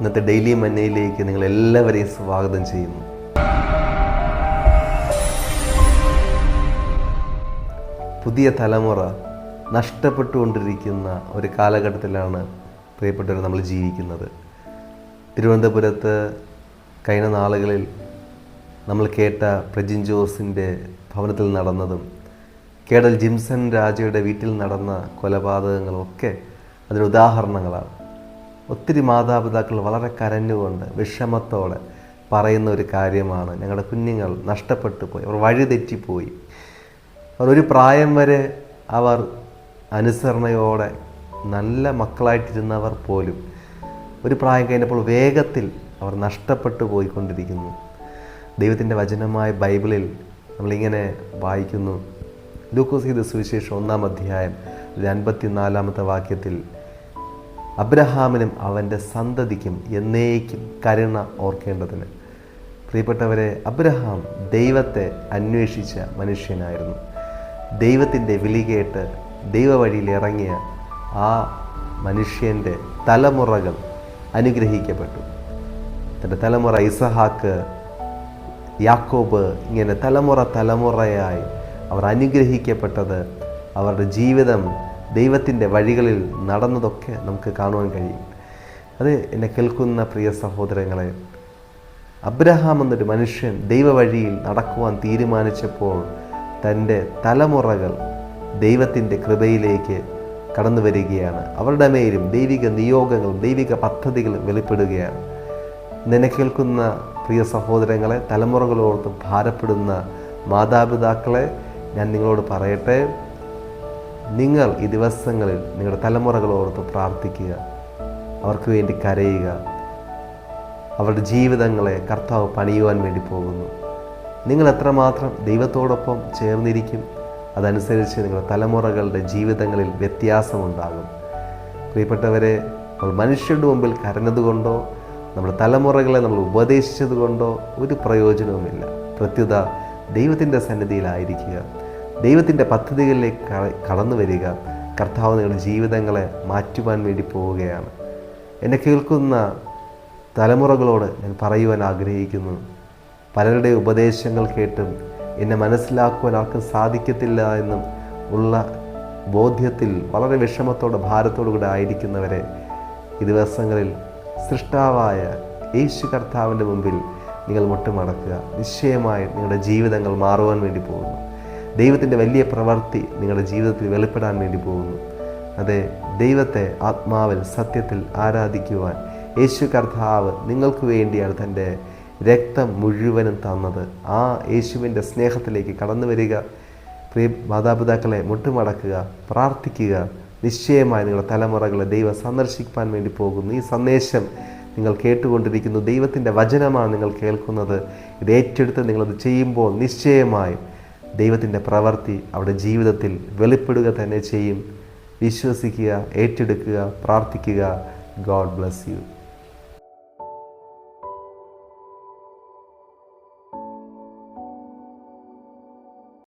ഇന്നത്തെ ഡെയിലി മന്നയിലേക്ക് നിങ്ങൾ എല്ലാവരെയും സ്വാഗതം ചെയ്യുന്നു. പുതിയ തലമുറ നഷ്ടപ്പെട്ടുകൊണ്ടിരിക്കുന്ന ഒരു കാലഘട്ടത്തിലാണ് പ്രിയപ്പെട്ടവർ നമ്മൾ ജീവിക്കുന്നത്. തിരുവനന്തപുരത്ത് കഴിഞ്ഞ നാളുകളിൽ നമ്മൾ കേട്ട പ്രജിൻ ജോസിന്റെ ഭവനത്തിൽ നടന്നതും കേടൽ ജിംസൺ രാജയുടെ വീട്ടിൽ നടന്ന കൊലപാതകങ്ങളൊക്കെ അതിന് ഉദാഹരണങ്ങളാണ്. ഒത്തിരി മാതാപിതാക്കൾ വളരെ കരഞ്ഞുകൊണ്ട് വിഷമത്തോടെ പറയുന്ന ഒരു കാര്യമാണ്. ഞങ്ങളുടെ കുഞ്ഞുങ്ങൾ നഷ്ടപ്പെട്ടു പോയി. അവർ വഴിതെറ്റിപ്പോയി അവർ ഒരു പ്രായം വരെ അവർ അനുസരണയോടെ നല്ല മക്കളായിട്ടിരുന്നവർ പോലും ഒരു പ്രായം കഴിഞ്ഞപ്പോൾ വേഗത്തിൽ അവർ നഷ്ടപ്പെട്ടു പോയിക്കൊണ്ടിരിക്കുന്നു. ദൈവത്തിന്റെ വചനമായ ബൈബിളിൽ നമ്മളിങ്ങനെ വായിക്കുന്നു. ലൂക്കോസ് ഗീത സുവിശേഷം ഒന്നാം അധ്യായം അൻപത്തിനാലാമത്തെ വാക്യത്തിൽ അബ്രഹാമിനും അവന്റെ സന്തതിക്കും എന്നേക്കും കരുണ ഓർക്കേണ്ടതിന്. പ്രിയപ്പെട്ടവരെ അബ്രഹാം ദൈവത്തെ അന്വേഷിച്ച മനുഷ്യനായിരുന്നു. ദൈവത്തിന്റെ വിളി കേട്ട് ദൈവവഴിയിൽ ഇറങ്ങിയ ആ മനുഷ്യന്റെ തലമുറകൾ അനുഗ്രഹിക്കപ്പെട്ടു. തന്റെ തലമുറ ഇസഹാക്ക് യാക്കോബ് ഇങ്ങനെ തലമുറ തലമുറയായി അവർ അനുഗ്രഹിക്കപ്പെട്ടത് അവരുടെ ജീവിതം ദൈവത്തിന്റെ വഴികളിൽ നടന്നതൊക്കെ നമുക്ക് കാണുവാൻ കഴിയും. അത് എന്നെ കേൾക്കുന്ന പ്രിയ സഹോദരങ്ങളെ അബ്രഹാം എന്നൊരു മനുഷ്യൻ ദൈവവഴിയിൽ നടക്കുവാൻ തീരുമാനിച്ചപ്പോൾ തന്റെ തലമുറകൾ ദൈവത്തിന്റെ കൃപയിലേക്ക് കടന്നു വരികയാണ്. അവരുടെ മേലും ദൈവിക നിയോഗങ്ങളും ദൈവിക പദ്ധതികളും വെളിപ്പെടുകയാണ്. നിന്നെ കേൾക്കുന്ന പ്രിയ സഹോദരങ്ങളെ തലമുറകളോർത്ത് ഭാരപ്പെടുന്ന മാതാപിതാക്കളെ ഞാൻ നിങ്ങളോട് പറയട്ടെ നിങ്ങൾ ഈ ദിവസങ്ങളിൽ നിങ്ങളുടെ തലമുറകളോർത്ത് പ്രാർത്ഥിക്കുക. അവർക്ക് വേണ്ടി കരയുക. അവരുടെ ജീവിതങ്ങളെ കർത്താവ് പണിയുവാൻ വേണ്ടി പോകുന്നു. നിങ്ങൾ എത്രമാത്രം ദൈവത്തോടൊപ്പം ചേർന്നിരിക്കും അതനുസരിച്ച് നിങ്ങളുടെ തലമുറകളുടെ ജീവിതങ്ങളിൽ വ്യത്യാസമുണ്ടാകും. പ്രിയപ്പെട്ടവരെ നമ്മൾ മനുഷ്യരുടെ മുമ്പിൽ കരഞ്ഞതുകൊണ്ടോ നമ്മുടെ തലമുറകളെ നമ്മൾ ഉപദേശിച്ചതുകൊണ്ടോ ഒരു പ്രയോജനവുമില്ല. പ്രത്യുത ദൈവത്തിന്റെ സന്നിധിയിലായിരിക്കുക. ദൈവത്തിന്റെ പദ്ധതികളിലേക്ക് കടന്നു വരിക കർത്താവ് നിങ്ങളുടെ ജീവിതങ്ങളെ മാറ്റുവാൻ വേണ്ടി പോവുകയാണ്. എന്നെ കേൾക്കുന്ന തലമുറകളോട് ഞാൻ പറയുവാൻ ആഗ്രഹിക്കുന്നു. പലരുടെ ഉപദേശങ്ങൾ കേട്ടും എന്നെ മനസ്സിലാക്കുവാൻ ആർക്കും സാധിക്കത്തില്ല എന്നും ഉള്ള ബോധ്യത്തിൽ വളരെ വിഷമത്തോടെ ഭാരത്തോടു കൂടെ ആയിരിക്കുന്നവരെ ഈ ദിവസങ്ങളിൽ സൃഷ്ടാവായ യേശു കർത്താവിന്റെ മുമ്പിൽ നിങ്ങൾ മുട്ടുമടക്കുക. നിശ്ചയമായും നിങ്ങളുടെ ജീവിതങ്ങൾ മാറുവാൻ വേണ്ടി പോകുന്നു. ദൈവത്തിന്റെ വലിയ പ്രവൃത്തി നിങ്ങളുടെ ജീവിതത്തിൽ വെളിപ്പെടാൻ വേണ്ടി പോകുന്നു. അതെ ദൈവത്തെ ആത്മാവിൽ സത്യത്തിൽ ആരാധിക്കുവാൻ യേശു കർത്താവ് നിങ്ങൾക്ക് വേണ്ടിയാണ് തന്റെ രക്തം മുഴുവനും തന്നത്. ആ യേശുവിന്റെ സ്നേഹത്തിലേക്ക് കടന്നു വരിക. പ്രിയ മാതാപിതാക്കളെ മുട്ടുമടക്കുക പ്രാർത്ഥിക്കുക. നിശ്ചയമായി നിങ്ങളുടെ തലമുറകളെ ദൈവം സന്ദർശിക്കാൻ വേണ്ടി പോകുന്നു. ഈ സന്ദേശം നിങ്ങൾ കേട്ടുകൊണ്ടിരിക്കുന്നു. ദൈവത്തിന്റെ വചനമാണ് നിങ്ങൾ കേൾക്കുന്നത്. ഇത് ഏറ്റെടുത്ത് നിങ്ങളത് ചെയ്യുമ്പോൾ നിശ്ചയമായും ദൈവത്തിന്റെ പ്രവൃത്തി അവിടെ ജീവിതത്തിൽ വെളിപ്പെടുക തന്നെ ചെയ്യും. വിശ്വസിക്കുക ഏറ്റെടുക്കുക പ്രാർത്ഥിക്കുക. God bless you